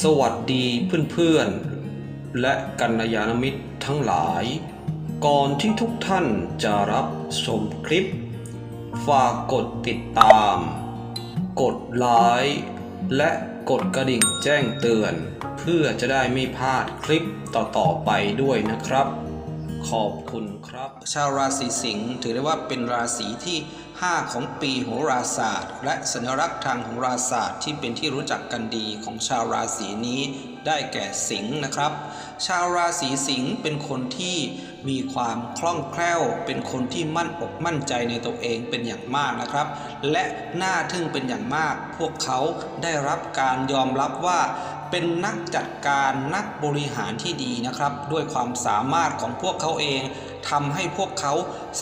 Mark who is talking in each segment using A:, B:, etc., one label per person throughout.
A: สวัสดีเพื่อนๆ และกัลยาณมิตรทั้งหลาย ก่อนที่ทุกท่านจะรับชมคลิป ฝากกดติดตาม กดไลค์และกดกระดิ่งแจ้งเตือน เพื่อจะได้ไม่พลาดคลิปต่อๆไปด้วยนะครับ ขอบคุณครับ ชาวราศีสิงห์ถือได้ว่าเป็นราศีที่ 5 ของปีโหราศาสตร์ และสัญลักษณ์ทางโหราศาสตร์ที่เป็นที่รู้จักกันดีของชาวราศีนี้ได้แก่สิงห์นะครับ ชาวราศีสิงห์เป็นคนที่มีความคล่องแคล่ว เป็นคนที่มั่นอกมั่นใจในตัวเองเป็นอย่างมากนะครับ และน่าทึ่งเป็นอย่างมาก พวกเขาได้รับการยอมรับว่า เป็นนักจัดการนักบริหารที่ดีนะครับ ด้วยความสามารถของพวกเขาเองทำให้พวกเขา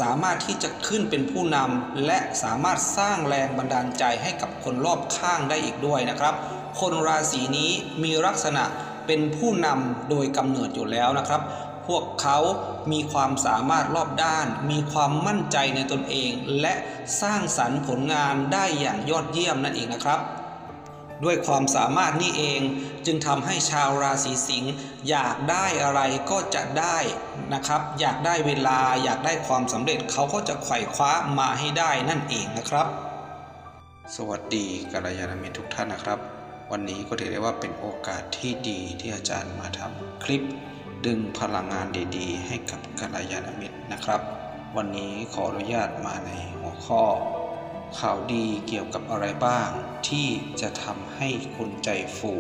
A: สามารถที่จะขึ้นเป็นผู้นำและสามารถสร้างแรงบันดาลใจให้กับคนรอบข้างได้อีกด้วยนะครับ คนราศีนี้มีลักษณะเป็นผู้นำโดยกำเนิดอยู่แล้วนะครับ พวกเขามีความสามารถรอบด้าน มีความมั่นใจในตนเอง และสร้างสรรค์ผลงานได้อย่างยอดเยี่ยมนั่นเองนะครับ ด้วยความสามารถนี่เองจึงทำให้ชาวราศีสิงห์อยากได้อะไรก็จะได้นะครับ อยากได้เวลาอยากได้ความสำเร็จเขาก็จะไขว่คว้ามาให้ได้นั่นเองนะครับ สวัสดีกัลยาณมิตรทุกท่านนะครับ วันนี้ก็ถือได้ว่าเป็นโอกาสที่ดีที่อาจารย์มาทำคลิป ดึงพลังงานดีๆ ให้กับกัลยาณมิตรนะครับ วันนี้ขออนุญาตมาในหัวข้อ ข่าวดีเกี่ยวกับอะไรบ้าง ที่จะทำให้คุณใจฟู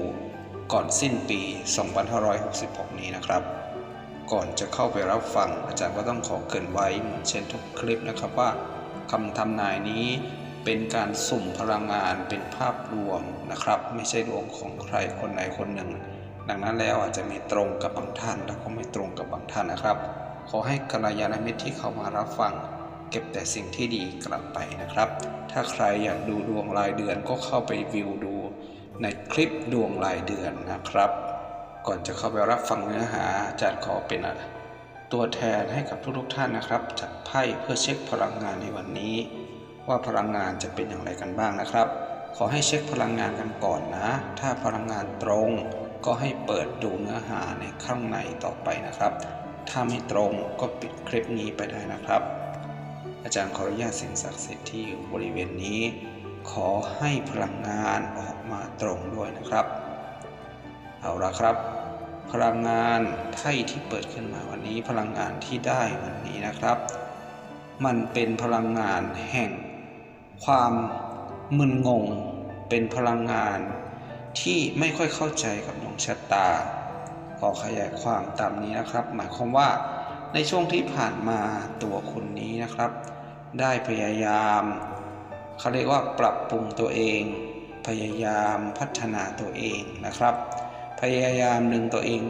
A: ก่อนสิ้นปี 2566 นี้นะครับ ก่อนจะเข้าไปรับฟัง อาจารย์ก็ต้องขอเกินไว้เหมือนเช่นทุกคลิปนะครับว่าคำทำนายนี้เป็นการสุ่มพลังงานเป็นภาพรวมนะครับ ไม่ใช่ดวงของใครคนใดคนหนึ่ง ดังนั้นแล้วอาจจะมีตรงกับบางท่าน แล้วก็ไม่ตรงกับบางท่านนะครับ ขอให้กัลยาณมิตรที่เข้ามารับฟัง เก็บแต่สิ่งที่ดีกลับไปนะครับ ถ้าใครอยากดูดวงรายเดือนก็เข้าไปวิวดูในคลิปดวงรายเดือนนะครับ ก่อนจะเข้าไปรับฟังเนื้อหาอาจารย์ขอเป็นตัวแทนให้กับทุกๆท่านนะครับจากไพ่เพื่อเช็คพลังงานในวันนี้ ว่าพลังงานจะเป็นอย่างไรกันบ้างนะครับ ขอให้เช็คพลังงานกันก่อนนะ ถ้าพลังงานตรง ก็ให้เปิดดูเนื้อหาในข้างในต่อไปนะครับ ถ้าไม่ตรงก็ปิดคลิปนี้ไปได้นะครับ อาจารย์ขออนุญาตสิ่งศักดิ์สิทธิ์ที่อยู่บริเวณนี้ ขอให้พลังงานออกมาตรงด้วยนะครับ เอาละครับ พลังงานไพ่ที่เปิดขึ้นมาวันนี้พลังงานที่ได้วันนี้นะครับ มันเป็นพลังงานแห่ง ความมึนงง เป็นพลังงานที่ไม่ค่อยเข้าใจกับดวงชะตาขอขยายความตามนี้นะครับ หมายความว่า ในช่วงที่ผ่านมาตัวคุณนี้นะครับ ได้พยายามเขาเรียกว่าปรับปรุงตัวเอง พยายามพัฒนาตัวเองนะครับ พยายามดึงตัวเอง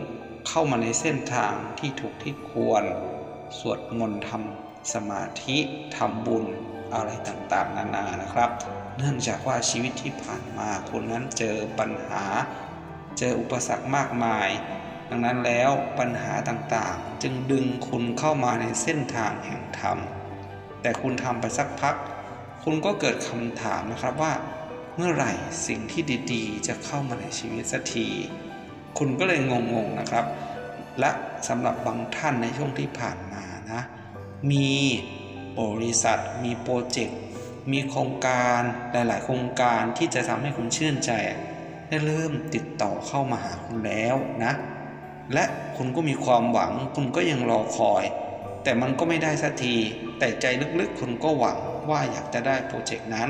A: เข้ามาในเส้นทางที่ถูกที่ควร สวดมนต์ทำสมาธิทำบุญอะไรต่างๆ นานานะครับ เนื่องจากว่าชีวิตที่ผ่านมาคุณนั้นเจอปัญหา เจออุปสรรคมากมาย ดังนั้นแล้วปัญหาต่างๆ จึงดึงคุณเข้ามาในเส้นทางแห่งธรรม แต่คุณทำไปสักพัก คุณก็เกิดคำถามนะครับว่า เมื่อไหร่สิ่งที่ดีๆ จะเข้ามาในชีวิตสักที คุณก็เลยงงๆนะครับ และสำหรับบางท่านในช่วงที่ผ่านมานะ มีบริษัท มีโปรเจกต์ มีโครงการหลายๆ โครงการที่จะทำให้คุณชื่นใจ ได้เริ่มติดต่อเข้ามาหาคุณแล้วนะ และคุณก็มีความหวัง คุณก็ยังรอคอย แต่มันก็ไม่ได้สักที แต่ใจลึกๆ คุณก็หวังว่าอยากจะได้โปรเจกต์นั้น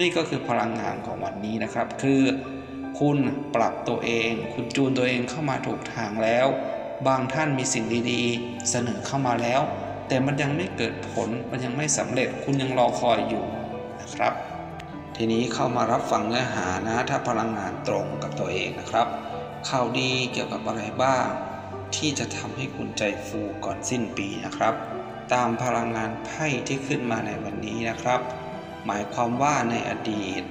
A: นี่ก็คือพลังงานของวันนี้นะครับ คือ คุณปรับตัวเอง คุณจูนตัวเองเข้ามาถูกทางแล้ว บางท่านมีสิ่งดีๆ เสนอเข้ามาแล้ว แต่มันยังไม่เกิดผล มันยังไม่สำเร็จ คุณยังรอคอยอยู่นะครับ ทีนี้เข้ามารับฟังเนื้อหานะ ถ้าพลังงานตรงกับตัวเองนะครับ ข่าวดีเกี่ยวกับอะไรบ้าง ที่จะทำให้คุณใจฟูก่อนสิ้นปีนะครับ ตามพลังงานไพ่ที่ขึ้นมาในวันนี้นะครับ หมายความว่าในอดีต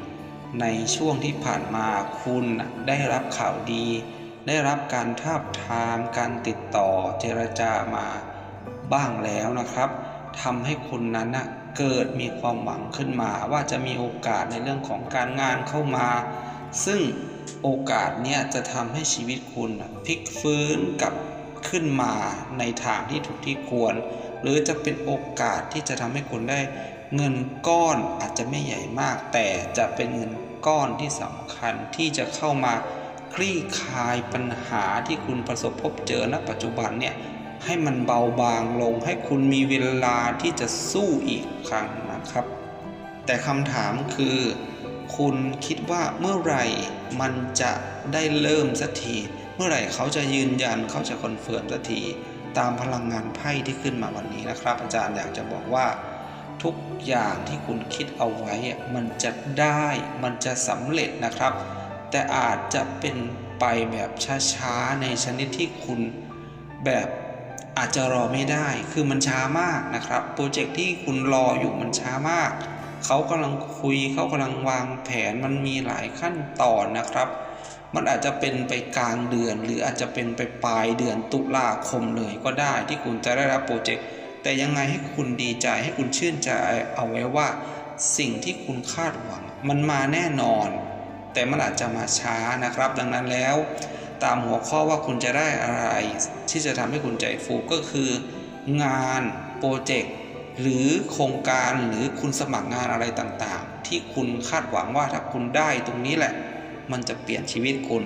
A: ในช่วงที่ผ่านมาคุณได้รับข่าวดี ได้รับการทาบทามการติดต่อเจรจามาบ้างแล้วนะครับทำให้คุณนั้นนะเกิดมีความหวังขึ้นมาว่าจะมีโอกาสในเรื่องของการงานเข้ามา ซึ่ง โอกาสเนี่ยจะทำให้ชีวิตคุณพลิกฟื้นกลับขึ้นมาในทางที่ถูกที่ควร หรือจะเป็นโอกาสที่จะทำให้คุณได้เงินก้อนอาจจะไม่ใหญ่มาก แต่จะเป็นเงินก้อนที่สำคัญที่จะเข้ามาคลี่คลายปัญหาที่คุณประสบพบเจอณปัจจุบันเนี่ยให้มันเบาบางลง ให้คุณมีเวลาที่จะสู้อีกครั้งนะครับ แต่คำถามคือ คุณคิดว่าเมื่อไหร่มันจะได้เริ่มสักที เมื่อไหร่เขาจะยืนยันเขาจะคอนเฟิร์มสักที ตามพลังงานไพ่ที่ขึ้นมาวันนี้นะครับ อาจารย์อยากจะบอกว่า ทุกอย่างที่คุณคิดเอาไว้มันจะได้มันจะสำเร็จนะครับ แต่อาจจะเป็นไปแบบช้าๆในชนิดที่คุณแบบอาจจะรอไม่ได้ คือมันช้ามากนะครับ โปรเจกต์ที่คุณรออยู่มันช้ามาก เขากำลังคุยเขากำลังวางแผนมันมีหลายขั้นตอนนะครับ มันอาจจะเป็นไปกลางเดือน หรืออาจจะเป็นไปปลายเดือนตุลาคมเลยก็ได้ที่คุณจะได้รับโปรเจกต์แต่ยังไงให้คุณดีใจให้คุณชื่นใจเอาไว้ว่าสิ่งที่คุณคาดหวัง มันมาแน่นอน แต่มันอาจจะมาช้านะครับ ดังนั้นแล้ว ตามหัวข้อว่าคุณจะได้อะไร ที่จะทำให้คุณใจฟูก็คือ งานโปรเจกต์ หรือโครงการหรือคุณสมัครงานอะไรต่างๆ ที่คุณคาดหวังว่าถ้าคุณได้ตรงนี้แหละ มันจะเปลี่ยนชีวิตคุณ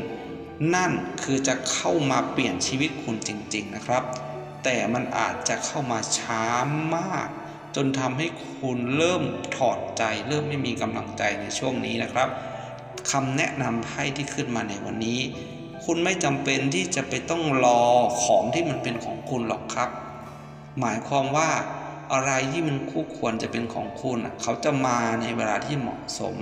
A: นั่นคือจะเข้ามาเปลี่ยนชีวิตคุณจริง ๆนะครับ แต่มันอาจจะเข้ามาช้ามาก จนทำให้คุณเริ่มถอดใจ เริ่มไม่มีกำลังใจในช่วงนี้นะครับคำแนะนำไพ่ที่ขึ้นมาในวันนี้ คุณไม่จำเป็นที่จะไปต้องรอของที่มันเป็นของคุณหรอกครับ หมายความว่า อะไรที่มันคู่ควรจะเป็นของคุณน่ะเขาจะมาในเวลาที่เหมาะสม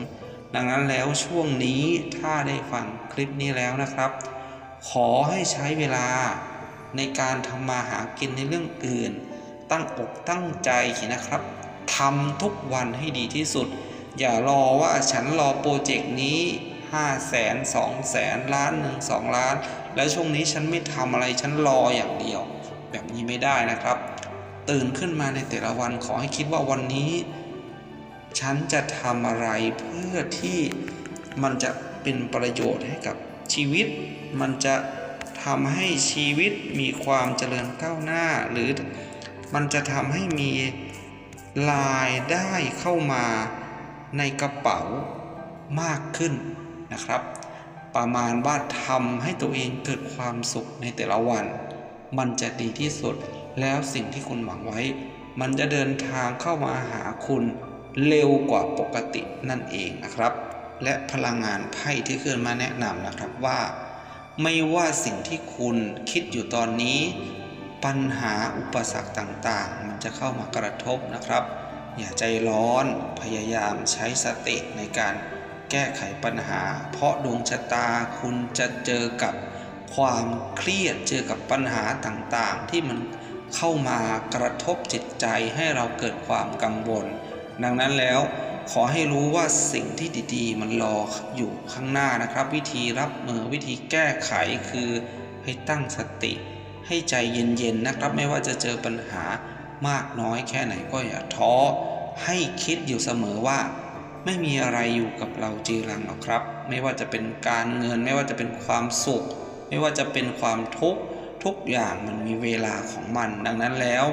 A: ดังนั้นแล้วช่วงนี้ถ้าได้ฟังคลิปนี้แล้วนะครับ ขอให้ใช้เวลาในการทำมาหากินในเรื่องอื่น ตั้งอกตั้งใจนะครับทำทุกวันให้ดีที่สุด อย่ารอว่าฉันรอโปรเจกต์นี้5 0 0แสน2แสนล้านหนึ่งสองล้าน แล้วช่วงนี้ฉันไม่ทำอะไรฉันรออย่างเดียว แบบนี้ไม่ได้นะครับ ตื่นขึ้นมาในแต่ละวันขอให้คิดว่าวันนี้ ฉันจะทำอะไรเพื่อที่มันจะเป็นประโยชน์ให้กับชีวิต มันจะทำให้ชีวิตมีความเจริญก้าวหน้า หรือมันจะทำให้มีรายได้เข้ามาในกระเป๋ามากขึ้นนะครับ ประมาณว่าทำให้ตัวเองเกิดความสุขในแต่ละวัน มันจะดีที่สุด แล้วสิ่งที่คุณหวังไว้ มันจะเดินทางเข้ามาหาคุณเร็วกว่าปกตินั่นเองนะครับ และพลังงานไพ่ที่ขึ้นมาแนะนำนะครับว่า ไม่ว่าสิ่งที่คุณคิดอยู่ตอนนี้ ปัญหาอุปสรรคต่างๆ มันจะเข้ามากระทบนะครับ อย่าใจร้อนพยายามใช้สติในการแก้ไขปัญหา เพราะดวงชะตาคุณจะเจอกับความเครียดเจอกับปัญหาต่างๆ ที่มัน เข้ามากระทบจิตใจให้เราเกิดความกังวล ดังนั้นแล้วขอให้รู้ว่าสิ่งที่ดีๆ มันรออยู่ข้างหน้านะครับ วิธีรับมือวิธีแก้ไขคือให้ตั้งสติ ให้ใจเย็นๆนะครับ ไม่ว่าจะเจอปัญหามากน้อยแค่ไหนก็อย่าท้อให้คิดอยู่เสมอว่า ไม่มีอะไรอยู่กับเราจีรังหรอกครับ ไม่ว่าจะเป็นการเงิน ไม่ว่าจะเป็นความสุข ไม่ว่าจะเป็นความทุกข์ ทุกอย่างมันมีเวลาของมัน ดังนั้นแล้ว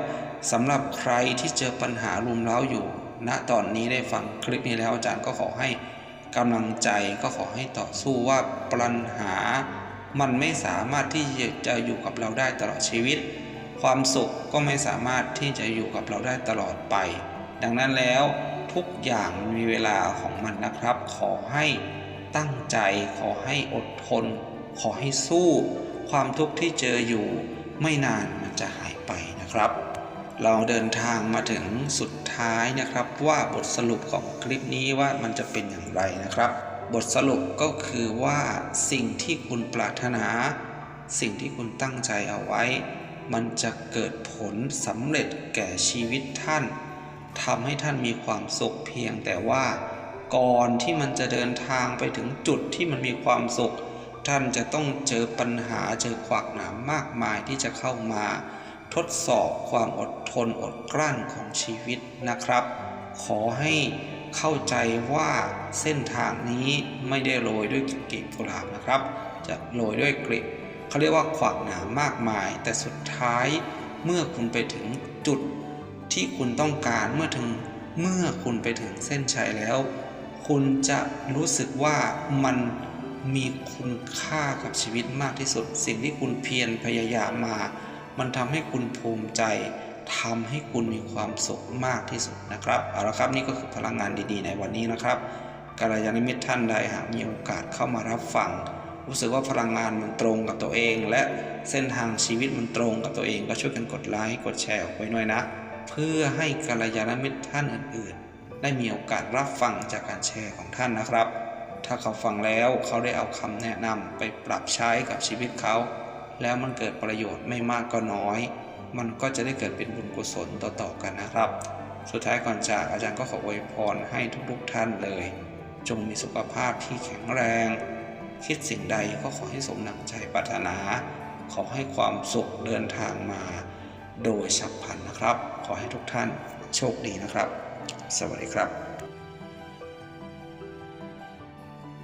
A: สำหรับใครที่เจอปัญหารุมเร้าอยู่ณตอนนี้ได้ฟังคลิปนี้แล้วอาจารย์ก็ขอให้กำลังใจก็ขอให้ต่อสู้ว่าปัญหา มันไม่สามารถที่จะอยู่กับเราได้ตลอดชีวิต ความสุขก็ไม่สามารถที่จะอยู่กับเราได้ตลอดไป ดังนั้นแล้วทุกอย่างมีเวลาของมันนะครับ ขอให้ตั้งใจ ขอให้อดทน ขอให้สู้ ความทุกข์ที่เจออยู่ไม่นานมันจะหายไปนะครับ เราเดินทางมาถึงสุดท้ายนะครับ ว่าบทสรุปของคลิปนี้ว่ามันจะเป็นอย่างไรนะครับ บทสรุปก็คือว่าสิ่งที่คุณปรารถนา สิ่งที่คุณตั้งใจเอาไว้ มันจะเกิดผลสำเร็จแก่ชีวิตท่านทำให้ท่านมีความสุขเพียงแต่ว่าก่อนที่มันจะเดินทางไปถึงจุดที่มันมีความสุข ท่านจะต้องเจอปัญหาเจอขวากหนามมากมายที่จะเข้ามา ทดสอบความอดทนอดกลั้นของชีวิตนะครับ ขอให้เข้าใจว่าเส้นทางนี้ไม่ได้โรยด้วยกลีบกุหลาบนะครับ จะโรยด้วยกลีบเขาเรียกว่าขวากหนามมากมาย แต่สุดท้ายเมื่อคุณไปถึงจุดที่คุณต้องการเมื่อถึงเมื่อคุณไปถึงเส้นชัยแล้ว คุณจะรู้สึกว่ามัน มีคุณค่ากับชีวิตมากที่สุด สิ่งที่คุณเพียรพยายามมา มันทำให้คุณภูมิใจทำให้คุณมีความสุขมากที่สุดนะครับเอาละครับนี่ก็คือพลังงานดีๆ ในวันนี้นะครับกัลยาณมิตรท่านใดหากมีโอกาสเข้ามารับฟังรู้สึกว่าพลังงานมันตรงกับตัวเอง และเส้นทางชีวิตมันตรงกับตัวเองก็ช่วยกันกดไลค์กดแชร์ออกไปหน่อยนะ เพื่อให้กัลยาณมิตรท่านอื่นๆ ได้มีโอกาสรับฟังจากการแชร์ของท่านนะครับ ถ้าเขาฟังแล้วเขาได้เอาคำแนะนำไปปรับใช้กับชีวิตเขา แล้วมันเกิดประโยชน์ไม่มากก็น้อย มันก็จะได้เกิดเป็นบุญกุศลต่อๆกันนะครับ สุดท้ายก่อนจากอาจารย์ก็ขออวยพรให้ทุกๆท่านเลย จงมีสุขภาพที่แข็งแรง คิดสิ่งใดก็ขอให้สมหนังใจปรารถนา ขอให้ความสุขเดินทางมา โดยฉับพลันนะครับ ขอให้ทุกท่านโชคดีนะครับ สวัสดีครับ